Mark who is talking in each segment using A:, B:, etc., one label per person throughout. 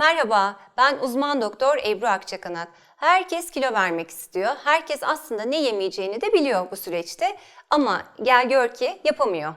A: Merhaba, ben uzman doktor Ebru Akçakanat. Herkes kilo vermek istiyor. Herkes aslında ne yemeyeceğini de biliyor bu süreçte. Ama gel gör ki yapamıyor.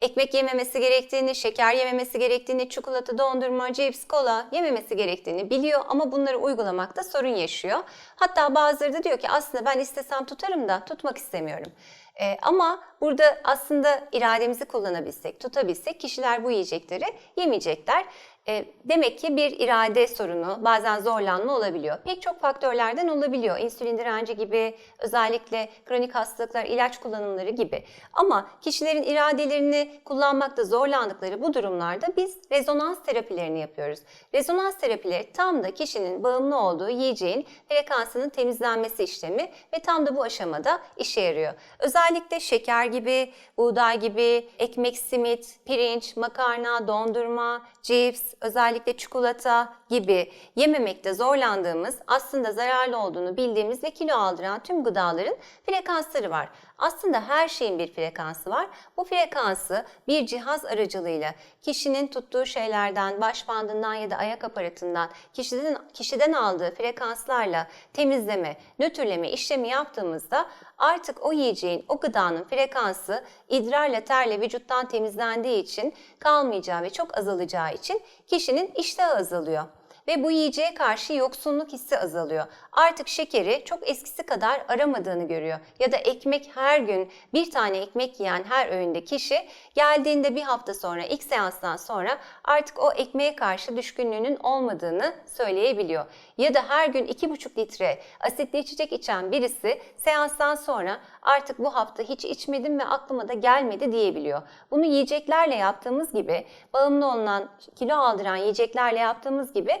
A: Ekmek yememesi gerektiğini, şeker yememesi gerektiğini, çikolata, dondurma, cips, kola yememesi gerektiğini biliyor ama bunları uygulamakta sorun yaşıyor. Hatta bazıları da diyor ki aslında ben istesem tutarım da tutmak istemiyorum. Ee, ama burada aslında irademizi kullanabilsek, tutabilsek kişiler bu yiyecekleri yemeyecekler. E, demek ki bir irade sorunu, bazen zorlanma olabiliyor. Pek çok faktörlerden olabiliyor. İnsülin direnci gibi, özellikle kronik hastalıklar, ilaç kullanımları gibi. Ama kişilerin iradelerini kullanmakta zorlandıkları bu durumlarda biz rezonans terapilerini yapıyoruz. Rezonans terapileri tam da kişinin bağımlı olduğu yiyeceğin frekansının temizlenmesi işlemi ve tam da bu aşamada işe yarıyor. Özellikle şeker gibi, buğday gibi, ekmek, simit, pirinç, makarna, dondurma, cips, özellikle çikolata gibi yememekte zorlandığımız, aslında zararlı olduğunu bildiğimiz ve kilo aldıran tüm gıdaların frekansları var. Aslında her şeyin bir frekansı var. Bu frekansı bir cihaz aracılığıyla kişinin tuttuğu şeylerden, baş bandından ya da ayak aparatından, kişiden, kişiden aldığı frekanslarla temizleme, nötrleme işlemi yaptığımızda artık o yiyeceğin, o gıdanın frekansı idrarla, terle vücuttan temizlendiği için kalmayacağı ve çok azalacağı için kişinin iştahı azalıyor ve bu yiyeceğe karşı yoksunluk hissi azalıyor. Artık şekeri çok eskisi kadar aramadığını görüyor. Ya da ekmek her gün bir tane ekmek yiyen her öğünde kişi geldiğinde bir hafta sonra ilk seanstan sonra artık o ekmeğe karşı düşkünlüğünün olmadığını söyleyebiliyor. Ya da her gün 2,5 litre asitli içecek içen birisi seanstan sonra artık bu hafta hiç içmedim ve aklıma da gelmedi diyebiliyor. Bunu yiyeceklerle yaptığımız gibi bağımlı olunan kilo aldıran yiyeceklerle yaptığımız gibi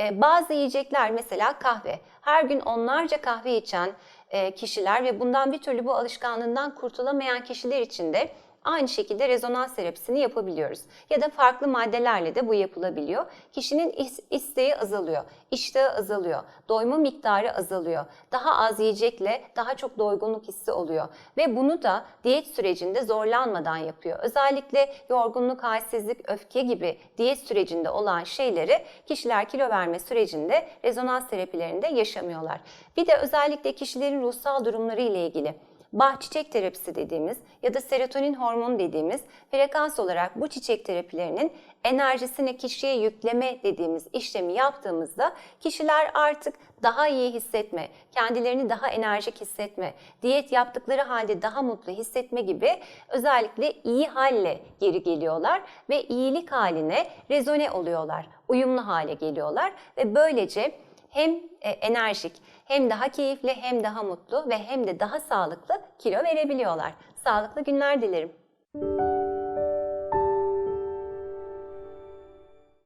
A: e, bazı yiyecekler mesela kahve. Her gün onlarca kahve içen e, kişiler ve bundan bir türlü bu alışkanlığından kurtulamayan kişiler için de aynı şekilde rezonans terapisini yapabiliyoruz. Ya da farklı maddelerle de bu yapılabiliyor. Kişinin is- isteği azalıyor, iştahı azalıyor, doyma miktarı azalıyor. Daha az yiyecekle daha çok doygunluk hissi oluyor. Ve bunu da diyet sürecinde zorlanmadan yapıyor. Özellikle yorgunluk, halsizlik, öfke gibi diyet sürecinde olan şeyleri kişiler kilo verme sürecinde rezonans terapilerinde yaşamıyorlar. Bir de özellikle kişilerin ruhsal durumları ile ilgili bah çiçek terapisi dediğimiz ya da serotonin hormonu dediğimiz frekans olarak bu çiçek terapilerinin enerjisini kişiye yükleme dediğimiz işlemi yaptığımızda kişiler artık daha iyi hissetme, kendilerini daha enerjik hissetme, diyet yaptıkları halde daha mutlu hissetme gibi özellikle iyi halle geri geliyorlar ve iyilik haline rezone oluyorlar, uyumlu hale geliyorlar ve böylece hem e, enerjik, hem daha keyifli, hem daha mutlu ve hem de daha sağlıklı kilo verebiliyorlar. Sağlıklı günler dilerim.